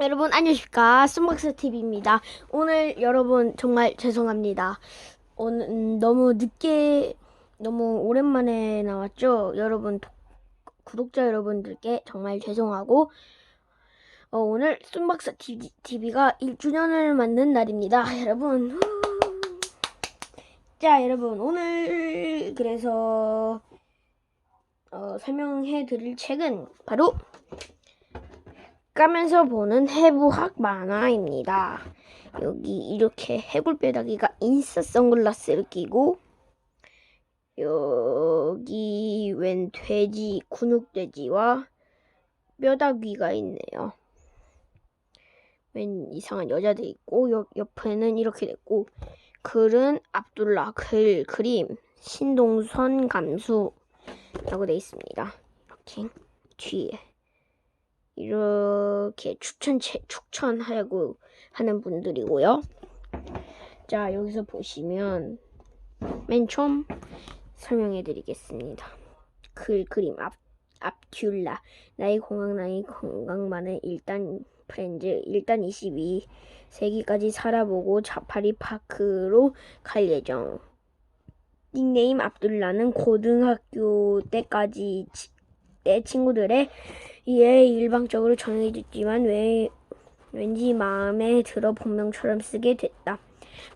여러분 안녕하십니까 스mak스 TV입니다. 오늘 여러분 정말 죄송합니다. 오늘 음, 너무 늦게 너무 오랜만에 나왔죠. 여러분 도- 구독자 여러분들께 정말 죄송하고 어, 오늘 TV, TV가 1주년을 맞는 날입니다. 여러분 후. 자 여러분 오늘 그래서 어, 설명해 드릴 책은 바로 까면서 보는 해부학 만화입니다. 여기 이렇게 해골뼈다귀가 인싸 선글라스를 끼고 여기 웬 돼지 근육돼지와 뼈다귀가 있네요. 웬 이상한 여자들 있고 옆, 옆에는 이렇게 됐고 글은 압둘라 글 그림 신동선 감수라고 돼 있습니다. 이렇게 뒤에 이렇게 추천 추천하려고 하는 분들이고요. 자 여기서 보시면 맨 처음 설명해 드리겠습니다. 글 그림 앞 압큘라 나의 건강 나의 건강만은 일단 프렌즈 일단 22 세기까지 살아보고 자파리 파크로 갈 예정. 닉네임 압둘라는 고등학교 때까지 치- 내 친구들의 이에 일방적으로 정해졌지만 왜 왠지 마음에 들어 본명처럼 쓰게 됐다.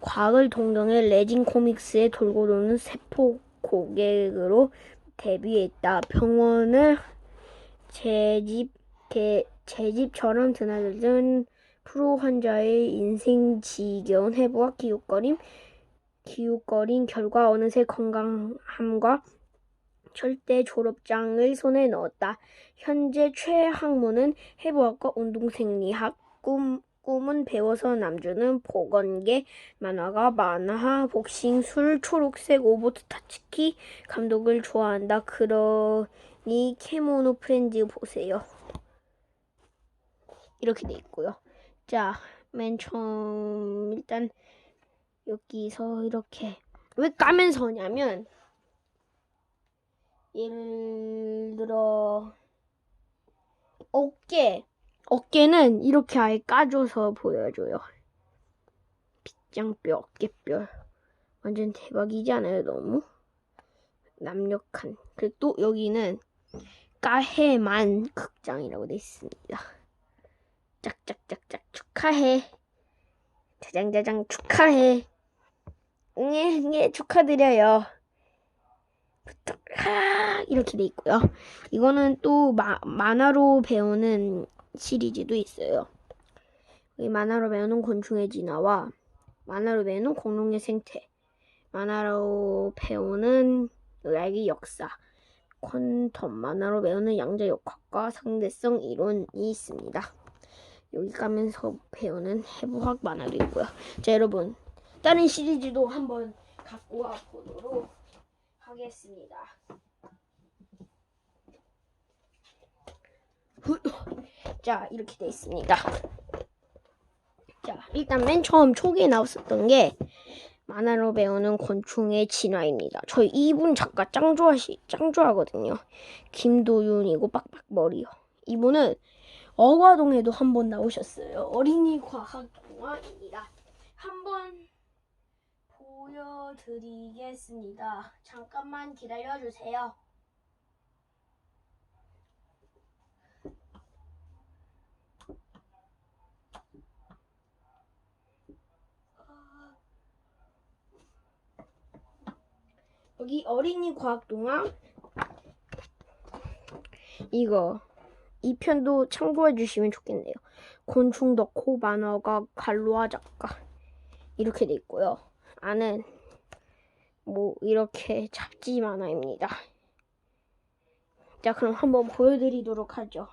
과학을 동경해 레진 코믹스에 돌고 도는 세포 고객으로 데뷔했다. 병원을 제집 개, 제집처럼 드나드는 프로 환자의 인생 지겨운 해부와 기웃거림 기웃거린 결과 어느새 건강함과 절대 졸업장을 손에 넣었다. 현재 최 학문은 해부학과 운동생리학, 꿈, 꿈은 배워서 남주는 보건계, 만화가 만화, 복싱, 술, 초록색, 오보트 타치키, 감독을 좋아한다. 그러니 케모노 프렌즈 보세요. 이렇게 돼 있고요. 자, 맨 처음 일단 여기서 이렇게 왜 까면서냐면 예를 들어 어깨 어깨는 이렇게 아예 까줘서 보여줘요. 빗장뼈, 어깨뼈 완전 대박이지 않아요? 너무 남력한. 그리고 또 여기는 까해만 극장이라고 돼 있습니다. 짝짝짝짝 축하해. 자장자장 축하해. 응애 응애 축하드려요. 이렇게 돼 있고요. 이거는 또 마, 만화로 배우는 시리즈도 있어요. 이 만화로 배우는 곤충의 진화와 만화로 배우는 공룡의 생태, 만화로 배우는 의학의 역사, 퀀텀 만화로 배우는 양자 역학과 상대성 이론이 있습니다. 여기 가면서 배우는 해부학 만화도 있고요. 자 여러분 다른 시리즈도 한번 갖고 와 보도록 하겠습니다. 자 이렇게 돼 있습니다. 자 일단 맨 처음 초기에 나왔었던 게 만화로 배우는 곤충의 진화입니다. 저희 이분 작가 짱 좋아시 짱 좋아하거든요. 김도윤이고 빡빡머리요. 이분은 어과동에도 한 번 나오셨어요. 어린이 과학 동화입니다. 한번 보여드리겠습니다. 잠깐만 기다려주세요. 여기 어린이 과학 동화 이거 이 편도 참고해 주시면 좋겠네요. 곤충 덕후 만화가 갈로아 작가 이렇게 돼 있고요. 안은 뭐 이렇게 잡지 만화입니다. 자 그럼 한번 보여드리도록 하죠.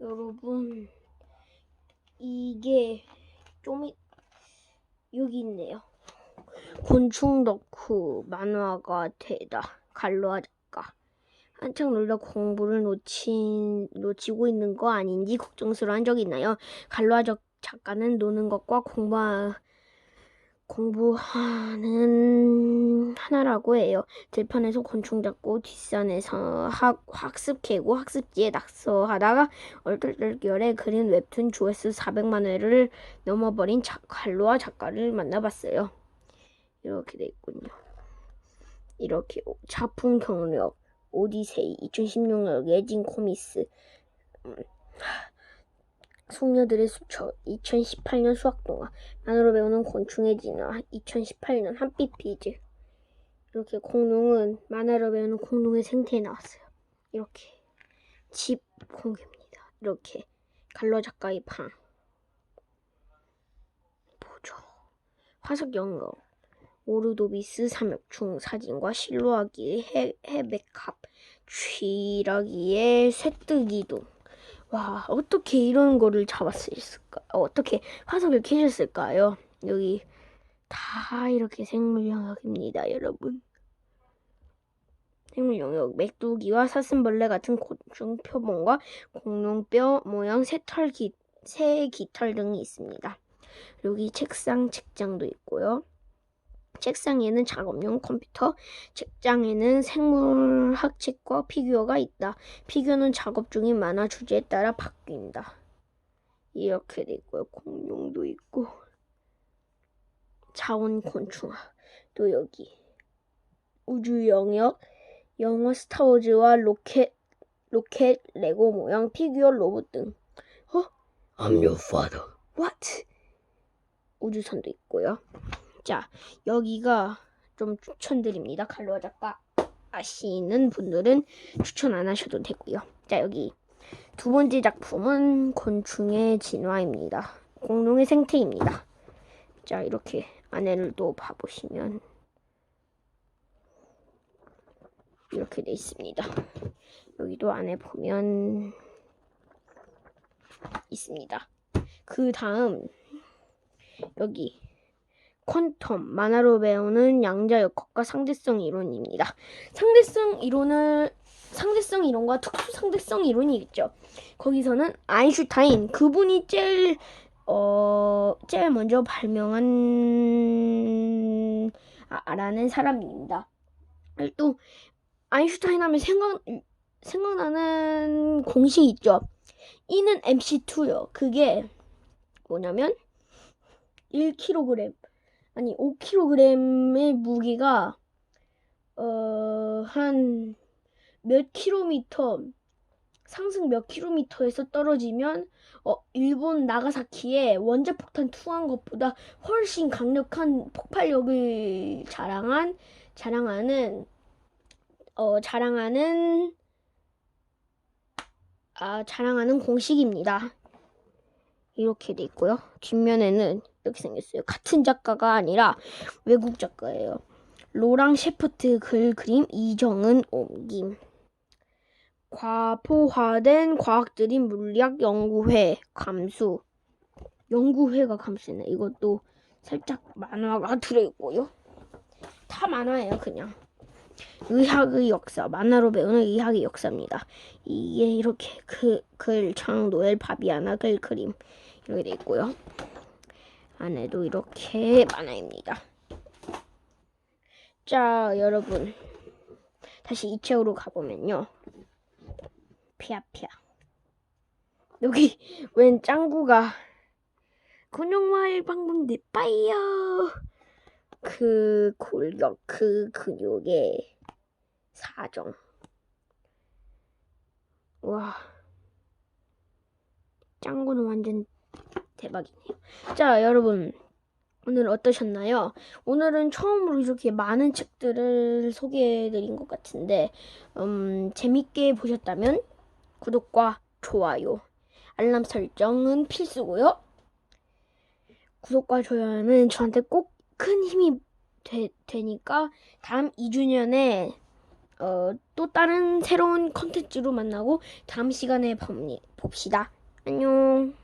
여러분 이게 좀 이- 여기 있네요. 곤충 덕후 만화가 되다 갈로아 작가 한창 놀다 공부를 놓친 놓치고 있는 거 아닌지 걱정스러운 적이 있나요? 갈로아 작- 작가는 노는 것과 공부하는 공부하는 하나라고 해요. 들판에서 곤충 잡고 뒷산에서 학, 학습 캐고 학습지에 낙서하다가 얼떨결에 그린 웹툰 조회수 400만 회를 넘어버린 작, 갈로와 작가를 만나봤어요. 이렇게 돼 있군요. 이렇게 오- 작품 경력 오디세이 2016년 예진 코미스 음, 소녀들의 수처 2018년 수학동화 만으로 배우는 곤충의 진화 2018년 한빛 비즈 이렇게 공룡은 만화로 배우는 공룡의 생태에 나왔어요. 이렇게 집 공개입니다. 이렇게 갈로 작가의 방 보죠. 화석 연극 오르도비스 삼엽충 사진과 실로아기의 해, 해백합 쥐라기의 쇠뜨기도 와 어떻게 이런 거를 잡았을까? 어떻게 화석을 캐셨을까요? 여기 다 이렇게 생물 영역입니다 여러분. 생물 영역 메뚜기와 사슴벌레 같은 곤충 표본과 공룡뼈 모양 새털 기, 새 깃털 등이 있습니다. 여기 책상 책장도 있고요 책상에는 작업용 컴퓨터, 책장에는 생물학 책과 피규어가 있다. 피규어는 작업 중인 만화 주제에 따라 바뀐다. 이렇게 돼 있고요. 공룡도 있고 자원 곤충 또 여기 우주 영역 영어 스타워즈와 로켓 로켓 레고 모양 피규어 로봇 등. 어? I'm your father. What? 우주선도 있고요. 자, 여기가 좀 추천드립니다. 갈로아 작가 아시는 분들은 추천 안 하셔도 되고요. 자, 여기 두 번째 작품은 곤충의 진화입니다. 공룡의 생태입니다. 자, 이렇게 안에를 또 봐보시면 이렇게 돼 있습니다. 여기도 안에 보면 있습니다. 그 다음 여기 퀀텀 만화로 배우는 양자 역학과 상대성 이론입니다. 상대성 이론을 상대성 이론과 특수 상대성 이론이 있죠. 거기서는 아인슈타인 그분이 제일 어 제일 먼저 발명한 아, 라는 사람입니다. 또 아인슈타인 하면 생각 생각나는 공식 있죠. E는 MC2요. 그게 뭐냐면 1kg 아니 5kg의 무게가 어 한 몇 킬로미터 상승 몇 킬로미터에서 떨어지면 어 일본 나가사키에 원자폭탄 투한 것보다 훨씬 강력한 폭발력을 자랑한 자랑하는 어 자랑하는 아 자랑하는 공식입니다. 이렇게 돼 있고요. 뒷면에는 이렇게 생겼어요. 같은 작가가 아니라 외국 작가예요. 로랑 셰프트 글 그림 이정은 옮김. 과포화된 과학들인 물리학 연구회 감수. 연구회가 감수네. 이것도 살짝 만화가 들어있고요. 다 만화예요, 그냥. 의학의 역사, 만화로 배우는 의학의 역사입니다. 이게 이렇게 그, 글, 장, 노엘, 바비아나, 글, 그림 이렇게 돼 있고요. 안에도 이렇게 만화입니다. 자, 여러분. 다시 이 책으로 가보면요. 피아피아. 여기 웬 짱구가 근육마을 방문대 빠이요. 그 골격, 그 근육의 사정. 와. 짱구는 완전 대박이네요. 자, 여러분. 오늘 어떠셨나요? 오늘은 처음으로 이렇게 많은 책들을 소개해드린 것 같은데, 음, 재밌게 보셨다면 구독과 좋아요, 알람 설정은 필수고요. 구독과 좋아요는 저한테 꼭 큰 힘이 되, 되니까 다음 2주년에 어, 또 다른 새로운 컨텐츠로 만나고 다음 시간에 봅니- 봅시다. 안녕.